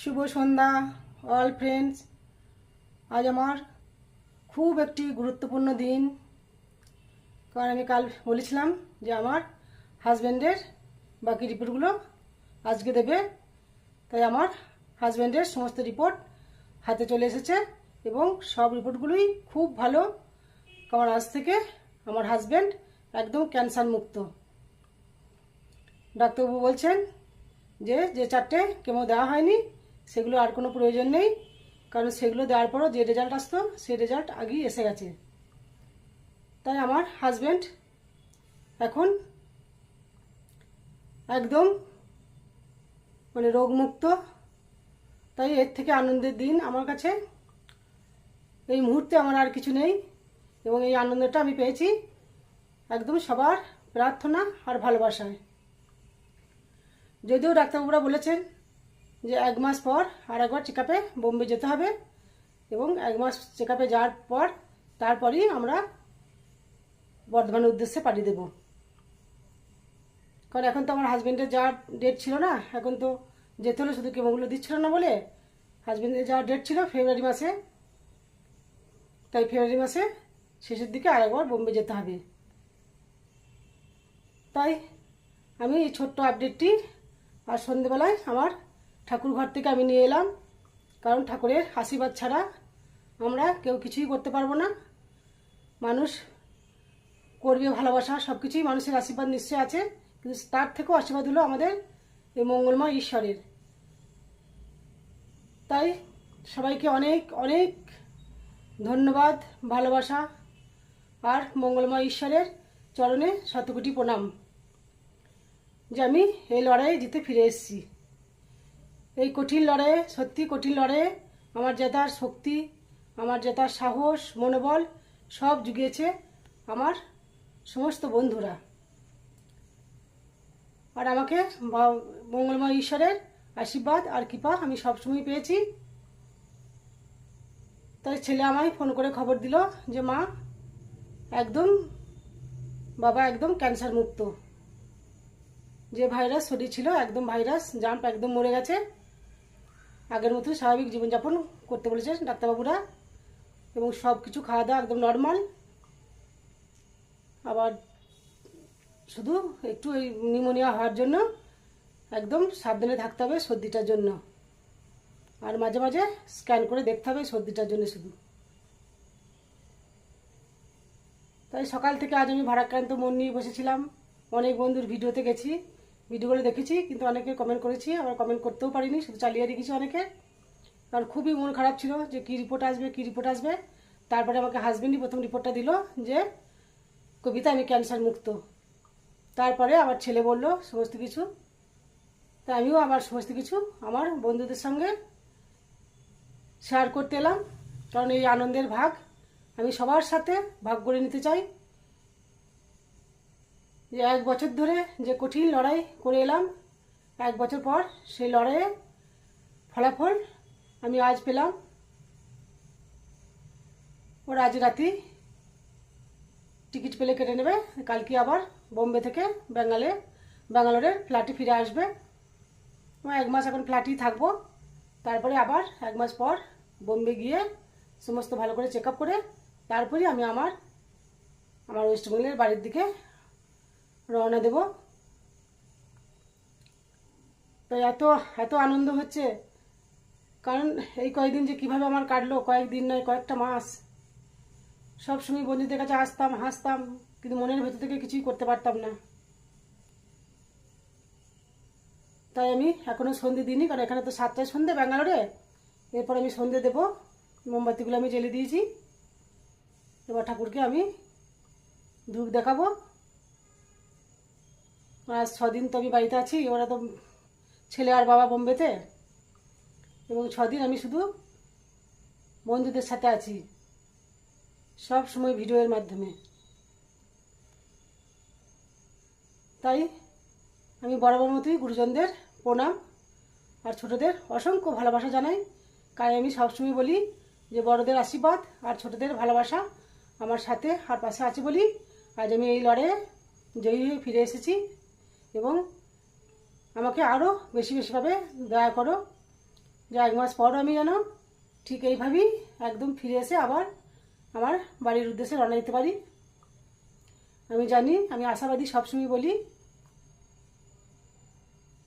শুভ সন্ধ্যা all friends আজ আমার খুব একটি গুরুত্বপূর্ণ দিন। কারণ আমি কাল বলেছিলাম যে আমার হাজব্যান্ডের বাকি রিপোর্টগুলো আজকে দেবে। তাই আমার হাজব্যান্ডের সমস্ত রিপোর্ট হাতে চলে এসেছে এবং সব রিপোর্টগুলোই খুব ভালো। কারণ আজ থেকে আমার হাজব্যান্ড একদম ক্যান্সার মুক্ত। ডাক্তারবাবু বলছেন যে যে চারটে কেমো দেওয়া হয়নি সেগুলো আর কোনো প্রয়োজন নেই, কারণ সেগুলো দেওয়ার পরও যে রেজাল্ট আসতো সেই রেজাল্ট আগেই এসে গেছে। তাই আমার হাজব্যান্ড এখন একদম মানে রোগমুক্ত। তাই এর থেকে আনন্দের দিন আমার কাছে। এই মুহূর্তে আমার আর কিছু নেই এবং এই আনন্দটা আমি পেয়েছি একদম সবার প্রার্থনা আর ভালোবাসায়। যদিও ডাক্তারবাবুরা বলেছেন যে এক মাস পর আর একবার চেক আপে বোম্বে যেতে হবে এবং এক মাস চেক আপে যাওয়ার পর তারপরই আমরা বর্ধমানের উদ্দেশ্যে পাঠিয়ে দেব। কারণ এখন তো আমার হাজব্যান্ডের যাওয়ার ডেট ছিল না, এখন তো যেতে হলে শুধু কেমোগুলো দিচ্ছিল না বলে হাজব্যান্ডের যাওয়ার ডেট ছিল ফেব্রুয়ারি মাসে। তাই ফেব্রুয়ারি মাসে শেষের দিকে আরেকবার বোম্বে যেতে হবে। তাই আমি এই ছোট্ট আপডেটটি আর সন্ধেবেলায় আমার ঠাকুর ঘর থেকে আমি নিয়ে এলাম। কারণ ঠাকুরের আশীর্বাদ ছাড়া আমরা কেউ কিছুই করতে পারব না। মানুষ করবে ভালোবাসা সব কিছুই মানুষের আশীর্বাদ নিশ্চয় আছে। কিন্তু তার থেকেও আশীর্বাদ হলো আমাদের এই মঙ্গলময় ঈশ্বরের। তাই সবাইকে অনেক অনেক ধন্যবাদ, ভালোবাসা আর মঙ্গলময় ঈশ্বরের চরণে শতকোটি প্রণাম। যে আমি এই লড়াইয়ে জিতে ফিরে এসেছি। এই কঠিন লড়াইয়ে, সত্যি কঠিন লড়াইয়ে আমার জেতার শক্তি, আমার জেতার সাহস, মনোবল সব জুগিয়েছে আমার সমস্ত বন্ধুরা। আর আমাকে মঙ্গলময় ঈশ্বরের আশীর্বাদ আর কৃপা আমি সবসময় পেয়েছি। তাই ছেলে আমায় ফোন করে খবর দিল যে, মা, একদম, বাবা একদম ক্যান্সার মুক্ত। যে ভাইরাস শরীর ছিল একদম ভাইরাস জাম্প একদম মরে গেছে। আগের মতো স্বাভাবিক জীবনযাপন করতে বলেছে ডাক্তারবাবুরা। এবং সব কিছু খাওয়া দাওয়া একদম নর্মাল আবার শুধু একটু ওই নিউমোনিয়া হওয়ার জন্য একদম সাবধানে থাকতে হবে সর্দিটার জন্য। আর মাঝে মাঝে স্ক্যান করে দেখতে হবে সর্দিটার জন্য শুধু। তাই সকাল থেকে আজ আমি ভারাক্রান্ত মন নিয়ে বসেছিলাম। অনেক বন্ধুর ভিডিওতে গেছি। ভিডিওগুলো দেখেছি, কিন্তু অনেকে কমেন্ট করেছি আবার কমেন্ট করতেও পারিনি, শুধু চালিয়ে রেখেছি অনেকে। কারণ খুবই মন খারাপ ছিল যে কী রিপোর্ট আসবে, কী রিপোর্ট আসবে। তারপরে আমাকে হাজবেন্ডই প্রথম রিপোর্টটা দিল যে, কবিতা, আমি ক্যান্সার মুক্ত। তারপরে আমার ছেলে বলল সমস্ত কিছু। তা আমিও আমার সমস্ত কিছু আমার বন্ধুদের সঙ্গে শেয়ার করতে এলাম। কারণ এই আনন্দের ভাগ, আমি সবার সাথে ভাগ করে নিতে চাই। যে এক বছর ধরে যে কঠিন লড়াই করে এলাম, এক বছর পর সেই লড়াইয়ে ফলাফল আমি আজ পেলাম। ওর আজ রাতি টিকিট পেলে কেটে নেবে, কালকে আবার বোম্বে থেকে বেঙ্গালে ব্যাঙ্গালোরের ফ্ল্যাটে ফিরে আসবে। এক মাস এখন ফ্ল্যাটেই থাকব। তারপরে আবার এক মাস পর বোম্বে গিয়ে সমস্ত ভালো করে চেক করে তারপরে আমি আমার আমার ওয়েস্টবেঙ্গলের বাড়ির দিকে রওনা দেব। তো এত এত আনন্দ হচ্ছে। কারণ এই কয়েকদিন যে কীভাবে আমার কাটলো, কয়েকদিন নয়, কয়েকটা মাস। সব সময় বন্ধুদের কাছে আসতাম, হাসতাম, কিন্তু মনের ভেতর থেকে কিছুই করতে পারতাম না। তাই আমি এখনও সন্ধে দিইনি, কারণ এখানে তো সাতটায় সন্ধে, ব্যাঙ্গালোরে। এরপর আমি সন্ধে দেবো। মোমবাতিগুলো আমি জ্বেলে দিয়েছি। এবার ঠাকুরকে আমি ধূপ দেখাবো। আর ছদিন তো আমি বাড়িতে আছি, ওরা তো ছেলে আর বাবা বোম্বেতে। এবং ছদিন আমি শুধু বন্ধুদের সাথে আছি, সব সময় ভিডিওর মাধ্যমে। তাই আমি বরাবর মতোই গুরুজনদের প্রণাম আর ছোটদের অসংখ্য ভালোবাসা জানাই। তাই আমি সবসময় বলি যে, বড়দের আশীর্বাদ আর ছোটদের ভালোবাসা আমার সাথে আর পাশে আছে বলি। আজ আমি এই লড়াইয়ে জয়ী হয়ে ফিরে এসেছি। এবং আমাকে আরও বেশি বেশিভাবে দয়া করো। যে এক মাস পর আমি যেন ঠিক এইভাবেই একদম ফিরে এসে আবার আমার বাড়ির উদ্দেশ্যে রওনা দিতে পারি। আমি জানি, আমি আশাবাদী সবসময় বলি,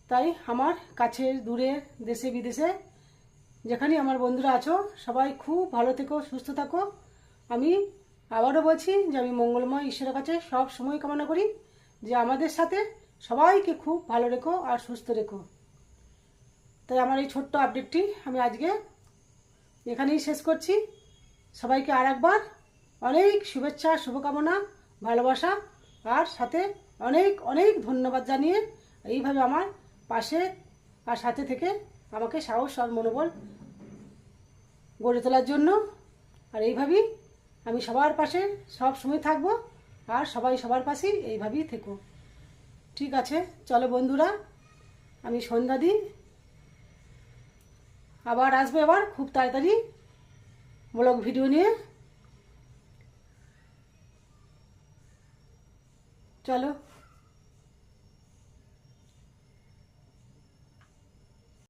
তাই আমার কাছে দূরে, দেশে, বিদেশে যেখানেই আমার বন্ধুরা আছো, সবাই খুব ভালো থেকো, সুস্থ থাকো। আমি আবারও বলছি যে আমি মঙ্গলময়, ঈশ্বরের কাছে সব সময় কামনা করি যে আমাদের সাথে সবাইকে খুব ভালো রেখো আর সুস্থ রেখো। তাই আমার এই ছোট্ট আপডেটটি আমি আজকে এখানেই শেষ করছি। সবাইকে আর একবার অনেক শুভেচ্ছা, শুভকামনা, ভালোবাসা আর সাথে অনেক অনেক ধন্যবাদ জানিয়ে এইভাবে আমার পাশে আর সাথে থেকে আমাকে সাহস আর মনোবল গড়ে তোলার জন্য আর এইভাবেই আমি সবার পাশে সব সময় থাকব আর সবাই সবার পাশেই এইভাবেই থেকো। ঠিক আছে, চলো বন্ধুরা, আমি সন্ধ্যা দিই আবার আসব এবার খুব তাড়াতাড়ি ব্লগ ভিডিও নিয়ে। চলো।